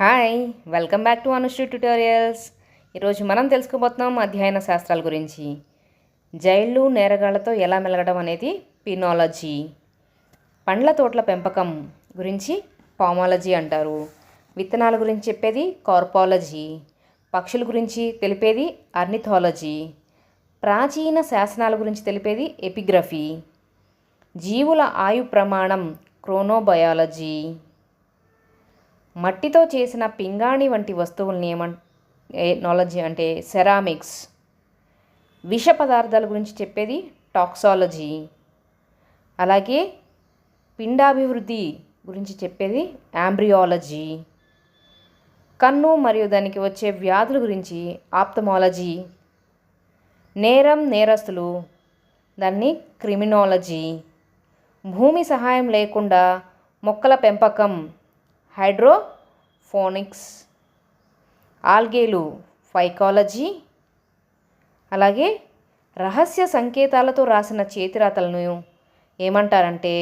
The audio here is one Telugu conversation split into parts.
Hi welcome back to Anushree tutorials. ఈరోజు మనం తెలుసుకోబోతున్నాం అధ్యయన శాస్త్రాల గురించి. జైళ్ళు నేరగాళ్ళతో ఎలా మెలగడం అనేది పినాలజీ. పండ్ల తోటల పెంపకం గురించి పామాలజీ అంటారు. విత్తనాల గురించి చెప్పేది కార్పాలజీ. పక్షుల గురించి తెలిపేది అర్నిథాలజీ. ప్రాచీన శాసనాల గురించి తెలిపేది ఎపిగ్రఫీ. జీవుల ఆయు ప్రమాణం క్రోనోబయాలజీ. మట్టితో చేసిన పింగాణి వంటి వస్తువుల్ని ఏమం నాలజీ అంటే సెరామిక్స్. విష పదార్థాల గురించి చెప్పేది టాక్సాలజీ. అలాగే పిండాభివృద్ధి గురించి చెప్పేది యాంబ్రియాలజీ కన్ను మరియు దానికి వచ్చే వ్యాధుల గురించి ఆప్తమాలజీ నేరం నేరస్తులు దాన్ని క్రిమినాలజీ. భూమి సహాయం లేకుండా మొక్కల పెంపకం. హైడ్రోఫోనిక్స్ ఆల్గేలు ఫైకాలజీ అలాగే రహస్య సంకేతాలతో రాసిన చేతిరాతలను ఏమంటారంటే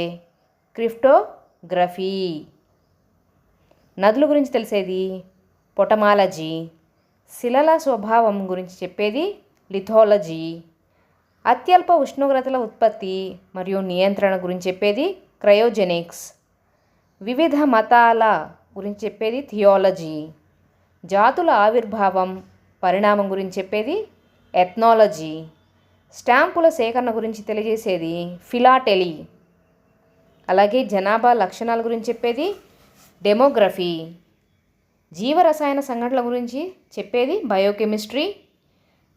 క్రిప్టోగ్రఫీ. నదుల గురించి తెలిసేది పొటమాలజీ శిలల స్వభావం గురించి చెప్పేది లిథాలజీ అత్యల్ప ఉష్ణోగ్రతల ఉత్పత్తి మరియు నియంత్రణ గురించి చెప్పేది క్రయోజెనిక్స్. వివిధ మతాల గురించి చెప్పేది థియాలజీ. జాతుల ఆవిర్భావం పరిణామం గురించి చెప్పేది ఎథ్నాలజీ. స్టాంపుల సేకరణ గురించి తెలియజేసేది ఫిలాటెలీ. అలాగే జనాభా లక్షణాల గురించి చెప్పేది డెమోగ్రఫీ. జీవరసాయన సంఘటనల గురించి చెప్పేది బయోకెమిస్ట్రీ.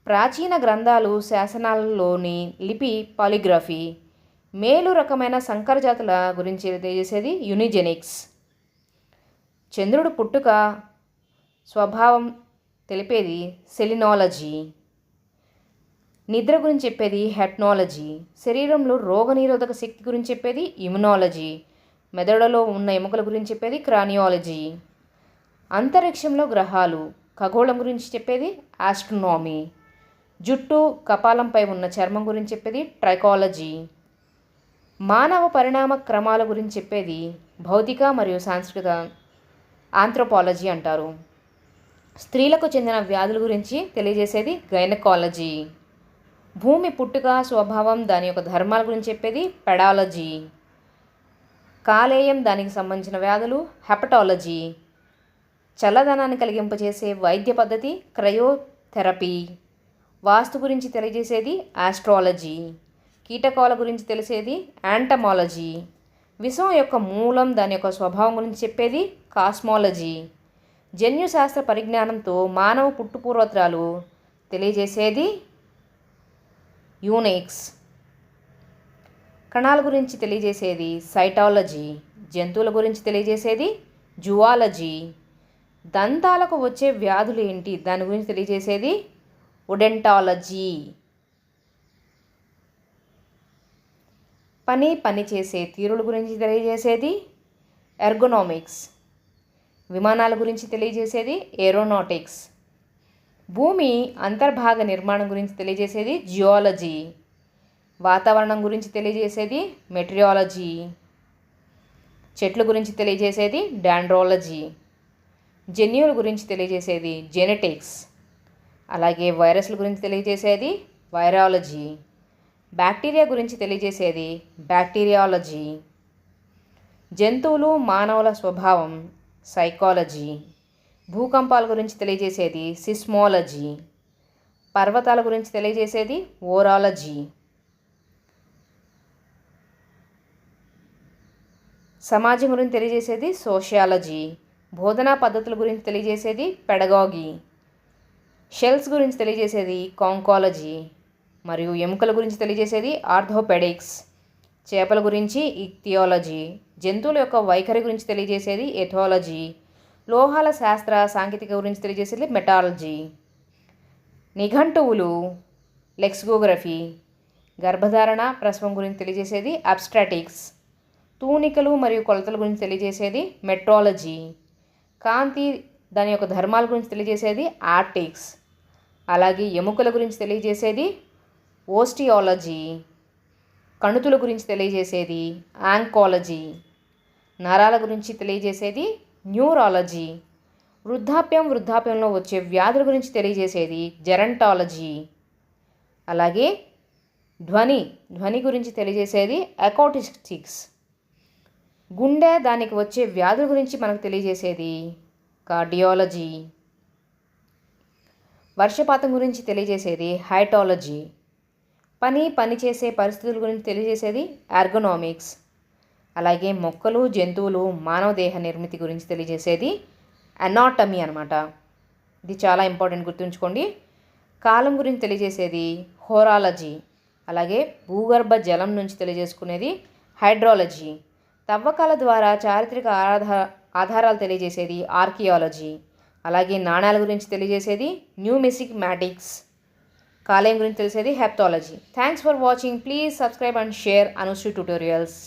ప్రాచీన గ్రంథాలు శాసనాలలోని లిపి పాలిగ్రఫీ. మేలు రకమైన సంకర జాతుల గురించి తెలియజేసేది యునిజెనిక్స్. చంద్రుడు పుట్టుక స్వభావం తెలిపేది సెలినాలజీ. నిద్ర గురించి చెప్పేది హెట్నాలజీ. శరీరంలో రోగనిరోధక శక్తి గురించి చెప్పేది ఇమ్యునాలజీ. మెదడులో ఉన్న ఎముకల గురించి చెప్పేది క్రానియాలజీ. అంతరిక్షంలో గ్రహాలు ఖగోళం గురించి చెప్పేది ఆస్ట్రోనామీ. జుట్టు కపాలంపై ఉన్న చర్మం గురించి చెప్పేది ట్రైకాలజీ. మానవ పరిణామ క్రమాల గురించి చెప్పేది భౌతిక మరియు సాంస్కృతిక ఆంథ్రోపాలజీ అంటారు. స్త్రీలకు చెందిన వ్యాధుల గురించి తెలియజేసేది గైనకాలజీ. భూమి పుట్టుక స్వభావం దాని యొక్క ధర్మాల గురించి చెప్పేది పెడాలజీ. కాలేయం దానికి సంబంధించిన వ్యాధులు హెపటాలజీ. చల్లదనాన్ని కలిగింపజేసే వైద్య పద్ధతి క్రయోథెరపీ. వాస్తు గురించి తెలియజేసేది ఆస్ట్రాలజీ. కీటకాల గురించి తెలిసేది యాంటమాలజీ. విషం యొక్క మూలం దాని యొక్క స్వభావం గురించి చెప్పేది కాస్మాలజీ. జన్యుశాస్త్ర పరిజ్ఞానంతో మానవ పుట్టుపూర్వత్రాలు తెలియజేసేది యూనిక్స్. కణాల గురించి తెలియజేసేది సైటాలజీ. జంతువుల గురించి తెలియజేసేది జువాలజీ. దంతాలకు వచ్చే వ్యాధులు ఏంటి? దాని గురించి తెలియజేసేది ఒడెంటాలజీ. పని పని చేసే తీరుల గురించి తెలియజేసేది ఎర్గోనామిక్స్. విమానాల గురించి తెలియజేసేది ఏరోనాటిక్స్. భూమి అంతర్భాగ నిర్మాణం గురించి తెలియజేసేది జియాలజీ. వాతావరణం గురించి తెలియజేసేది మెటీరియాలజీ. చెట్ల గురించి తెలియజేసేది డాండ్రాలజీ. జన్యువుల గురించి తెలియజేసేది జెనెటిక్స్. అలాగే వైరస్ల గురించి తెలియజేసేది వైరాలజీ. బ్యాక్టీరియా గురించి తెలియజేసేది బ్యాక్టీరియాలజీ. జంతువులు మానవుల స్వభావం సైకాలజీ. భూకంపాల గురించి తెలియజేసేది సిస్మాలజీ. పర్వతాల గురించి తెలియజేసేది ఓరాలజీ. సమాజం గురించి తెలియజేసేది సోషియాలజీ. బోధనా పద్ధతుల గురించి తెలియజేసేది పెడగాగి. షెల్స్ గురించి తెలియజేసేది కాంకాలజీ. మరియు ఎముకల గురించి తెలియజేసేది ఆర్థోపెడిక్స్. చేపల గురించి ఇక్థియాలజీ జంతువుల యొక్క వైఖరి గురించి తెలియజేసేది ఎథాలజీ. లోహాల శాస్త్ర సాంకేతిక గురించి తెలియజేసేది మెటాలజీ. నిఘంటువులు లెక్సిగోగ్రఫీ గర్భధారణ ప్రసవం గురించి తెలియజేసేది అబ్స్ట్రాటిక్స్. తూనికలు మరియు కొలతల గురించి తెలియజేసేది మెట్రాలజీ. కాంతి దాని యొక్క ధర్మాల గురించి తెలియజేసేది ఆర్టిక్స్. అలాగే ఎముకల గురించి తెలియజేసేది ఓస్టియాలజీ కణుతుల గురించి తెలియజేసేది యాంకాలజీ నరాల గురించి తెలియజేసేది న్యూరాలజీ వృద్ధాప్యం వృద్ధాప్యంలో వచ్చే వ్యాధుల గురించి తెలియజేసేది జెరంటాలజీ. అలాగే ధ్వని ధ్వని గురించి తెలియజేసేది అకౌటిస్టిక్స్. గుండె దానికి వచ్చే వ్యాధుల గురించి మనకు తెలియజేసేది కార్డియాలజీ. వర్షపాతం గురించి తెలియజేసేది హైటాలజీ. పని పని చేసే పరిస్థితుల గురించి తెలియజేసేది ఆర్గనామిక్స్ అలాగే మొక్కలు జంతువులు మానవ దేహ నిర్మితి గురించి తెలియజేసేది అనాటమీ అనమాట ఇది చాలా ఇంపార్టెంట్ గుర్తుంచుకోండి. కాలం గురించి తెలియజేసేది హోరాలజీ అలాగే భూగర్భ జలం నుంచి తెలియజేసుకునేది హైడ్రాలజీ తవ్వకాల ద్వారా చారిత్రక ఆధార ఆధారాలు తెలియజేసేది ఆర్కియాలజీ అలాగే నాణాల గురించి తెలియజేసేది న్యూమెసిక్ మ్యాటిక్స్ కాలేయం గురించి తెలిసేది hepatology thanks for watching please subscribe and share Anushree tutorials